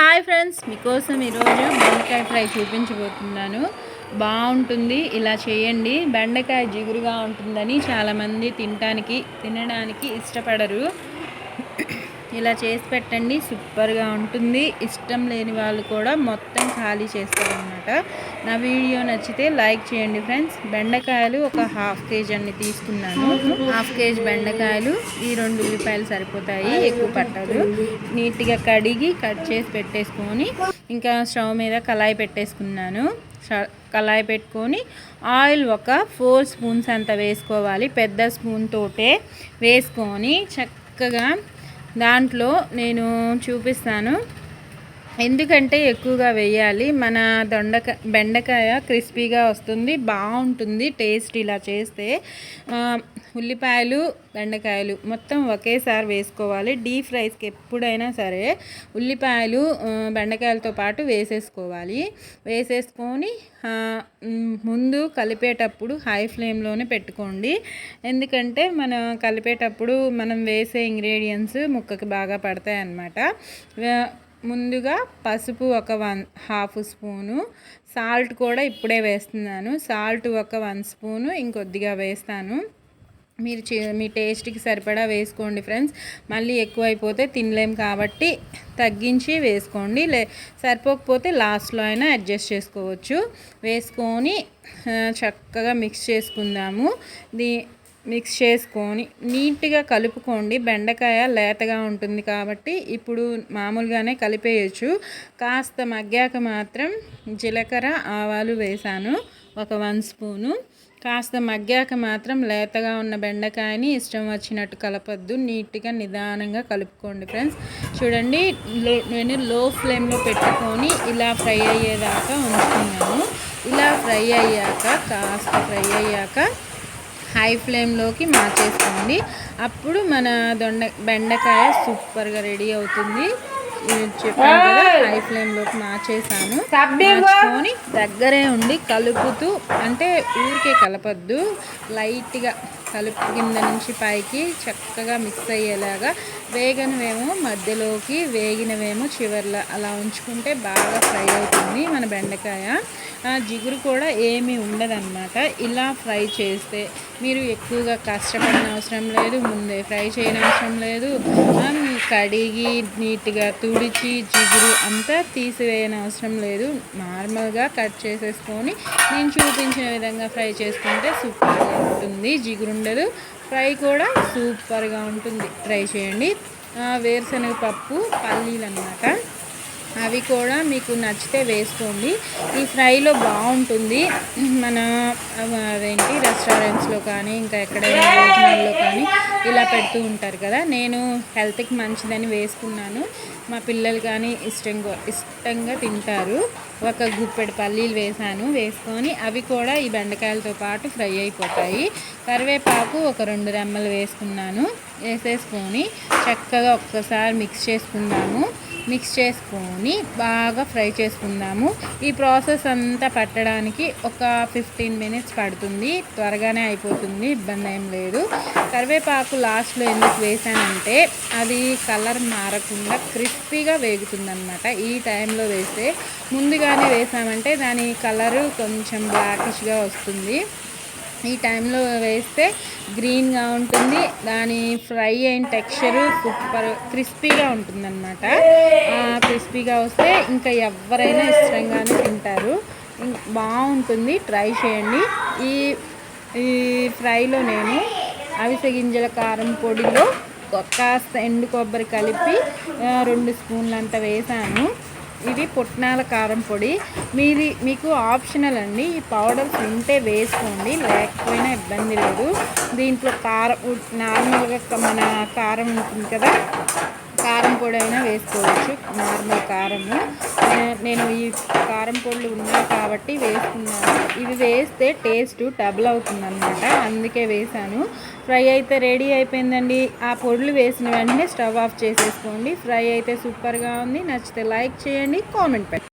Hi friends మీకోసం ఈరోజు బెండకాయ ఫ్రై చూపించబోతున్నాను. బాగుంటుంది ఇలా చేయండి. బెండకాయ జిగురుగా ఉంటుందని చాలామంది తినడానికి తినడానికి ఇష్టపడరు. ఇలా చేసి పెట్టండి. సూపర్గా ఉంటుంది. ఇష్టం లేని వాళ్ళు కూడా మొత్తం ఖాళీ చేస్తారనమాట నా వీడియో నచ్చితే లైక్ చేయండి ఫ్రెండ్స్. బెండకాయలు ఒక హాఫ్ కేజీ అన్ని తీసుకున్నాను. హాఫ్ కేజీ బెండకాయలు ఈ రెండు ఉల్లిపాయలు సరిపోతాయి ఎక్కువ పట్టదు. నీట్గా కడిగి కట్ చేసి పెట్టేసుకొని ఇంకా స్టవ్ మీద కళాయి పెట్టేసుకున్నాను. కళాయి పెట్టుకొని ఆయిల్ ఒక ఫోర్ స్పూన్స్ అంత వేసుకోవాలి. పెద్ద స్పూన్ తోటే వేసుకొని చక్కగా దాంట్లో నేను చూపిస్తాను. ఎందుకంటే ఎక్కువగా వేయాలి. మన దొండకాయ బెండకాయ క్రిస్పీగా వస్తుంది. బాగుంటుంది టేస్ట్ ఇలా చేస్తే. ఉల్లిపాయలు బెండకాయలు మొత్తం ఒకేసారి వేసుకోవాలి. డీప్ ఫ్రైస్కి ఎప్పుడైనా సరే ఉల్లిపాయలు బెండకాయలతో పాటు వేసేసుకోవాలి. వేసేసుకొని ముందు కలిపేటప్పుడు హై ఫ్లేమ్లోనే పెట్టుకోండి. ఎందుకంటే మనం కలిపేటప్పుడు మనం వేసే ఇంగ్రీడియంట్స్ ముక్కకి బాగా పడతాయి అన్నమాట. ముందుగా పసుపు ఒక వన్ హాఫ్ స్పూను. సాల్ట్ కూడా ఇప్పుడే వేస్తున్నాను. సాల్ట్ ఒక వన్ స్పూను ఇంకొద్దిగా వేస్తాను. మీరు మీ టేస్ట్కి సరిపడా వేసుకోండి ఫ్రెండ్స్. మళ్ళీ ఎక్కువైపోతే తినలేం కాబట్టి తగ్గించి వేసుకోండి. లే సరిపోకపోతే లాస్ట్లో అయినా అడ్జస్ట్ చేసుకోవచ్చు. వేసుకొని చక్కగా మిక్స్ చేసుకుందాము. దీ మిక్స్ చేసుకొని నీట్గా కలుపుకోండి. బెండకాయ లేతగా ఉంటుంది కాబట్టి ఇప్పుడు మామూలుగానే కలిపేయచ్చు. కాస్త మగ్గాక మాత్రం జీలకర్ర ఆవాలు వేసాను. ఒక వన్ స్పూను. కాస్త మగ్గాక మాత్రం లేతగా ఉన్న బెండకాయని ఇష్టం వచ్చినట్టు కలపద్దు. నీట్గా నిదానంగా కలుపుకోండి ఫ్రెండ్స్. చూడండి నేను లో ఫ్లేమ్లో పెట్టుకొని ఇలా ఫ్రై అయ్యేదాకా ఉంచుకున్నాను. ఇలా ఫ్రై అయ్యాక కాస్త ఫ్రై అయ్యాక హై ఫ్లేమ్లోకి మార్చేసుకోండి. అప్పుడు మన దొండ బెండకాయ సూపర్గా రెడీ అవుతుంది. చెప్పాను కదా హై ఫ్లేమ్లోకి మార్చేసాను మార్చుకొని దగ్గరే ఉండి కలుపుతూ అంటే ఊరికే కలపద్దు. లైట్గా కలుపు కింద నుంచి పైకి చక్కగా మిక్స్ అయ్యేలాగా వేగనవేమో మధ్యలోకి వేగినవేమో చివర్లో అలా ఉంచుకుంటే బాగా ఫ్రై అవుతుంది. బెండకాయ జిగురు కూడా ఏమీ ఉండదన్నమాట. ఇలా ఫ్రై చేస్తే మీరు ఎక్కువగా కష్టపడిన అవసరం లేదు ముందే ఫ్రై చేయనవసరం లేదు. కడిగి నీట్గా తుడిచి జిగురు అంతా తీసివేయని అవసరం లేదు. నార్మల్గా కట్ చేసేసుకొని నేను చూపించిన విధంగా ఫ్రై చేసుకుంటే సూపర్గా ఉంటుంది. జిగురు ఉండదు. ఫ్రై కూడా సూపర్గా ఉంటుంది. ట్రై చేయండి. వేరుశనగ పప్పు పల్లీలు అన్నమాట అవి కూడా మీకు నచ్చితే వేసుకోండి. ఈ ఫ్రైలో బాగుంటుంది. మన అదేంటి రెస్టారెంట్స్లో కానీ ఇంకా ఎక్కడైనా భోజనాల్లో కానీ ఇలా పెడుతూ ఉంటారు కదా. నేను హెల్త్కి మంచిదని వేసుకున్నాను. మా పిల్లలు కానీ ఇష్టంగా ఇష్టంగా తింటారు. ఒక గుప్పెడు పల్లీలు వేసాను. వేసుకొని అవి కూడా ఈ బెండకాయలతో పాటు ఫ్రై అయిపోతాయి. కరివేపాకు ఒక రెండు రెమ్మలు వేసుకున్నాను. వేసేసుకొని చక్కగా ఒక్కసారి మిక్స్ చేసుకున్నాము మిక్స్ చేసుకొని బాగా ఫ్రై చేసుకుందాము. ఈ ప్రాసెస్ అంతా పట్టడానికి ఒక ఫిఫ్టీన్ మినిట్స్ పడుతుంది. త్వరగానే అయిపోతుంది ఇబ్బంది ఏం లేదు. కరివేపాకు లాస్ట్లో ఎందుకు వేసానంటే అది కలర్ మారకుండా క్రిస్పీగా వేగుతుందనమాట ఈ టైంలో వేస్తే ముందుగానే వేసామంటే దాని కలరు కొంచెం బ్లాకిష్గా వస్తుంది. ఈ టైంలో వేస్తే గ్రీన్గా ఉంటుంది. దాని ఫ్రై అయిన టెక్స్చరు సూపర్ క్రిస్పీగా ఉంటుందన్నమాట. క్రిస్పీగా వస్తే ఇంకా ఎవరైనా ఇష్టంగానే తింటారు. బాగుంటుంది. ట్రై చేయండి. ఈ ఈ ఫ్రైలో నేను అవిసె గింజల కారం పొడిలో కాస్త ఎండు కొబ్బరి కలిపి రెండు స్పూన్లంతా వేసాను. ఇది పుట్నాల కారం పొడి. మీది మీకు ఆప్షనల్ అండి. ఈ పౌడర్స్ ఉంటే వేసుకోండి. లేకపోయినా ఇబ్బంది లేదు. దీంట్లో కారం నార్మల్గా మన కారం ఉంటుంది కదా. కారం పొడి అయినా వేసుకోవచ్చు. నార్మల్ కారము. నేను ఈ కారం పొళ్ళు ఉన్నాయి కాబట్టి వేసుకున్నాను ఇవి వేస్తే టేస్ట్ డబుల్ అవుతుంది అనమాట అందుకే వేసాను ఫ్రై అయితే రెడీ అయిపోయిందండి. ఆ పొడులు వేసిన వెంటనే స్టవ్ ఆఫ్ చేసేసుకోండి. ఫ్రై అయితే సూపర్గా ఉంది. నచ్చితే లైక్ చేయండి కామెంట్ పెట్టండి.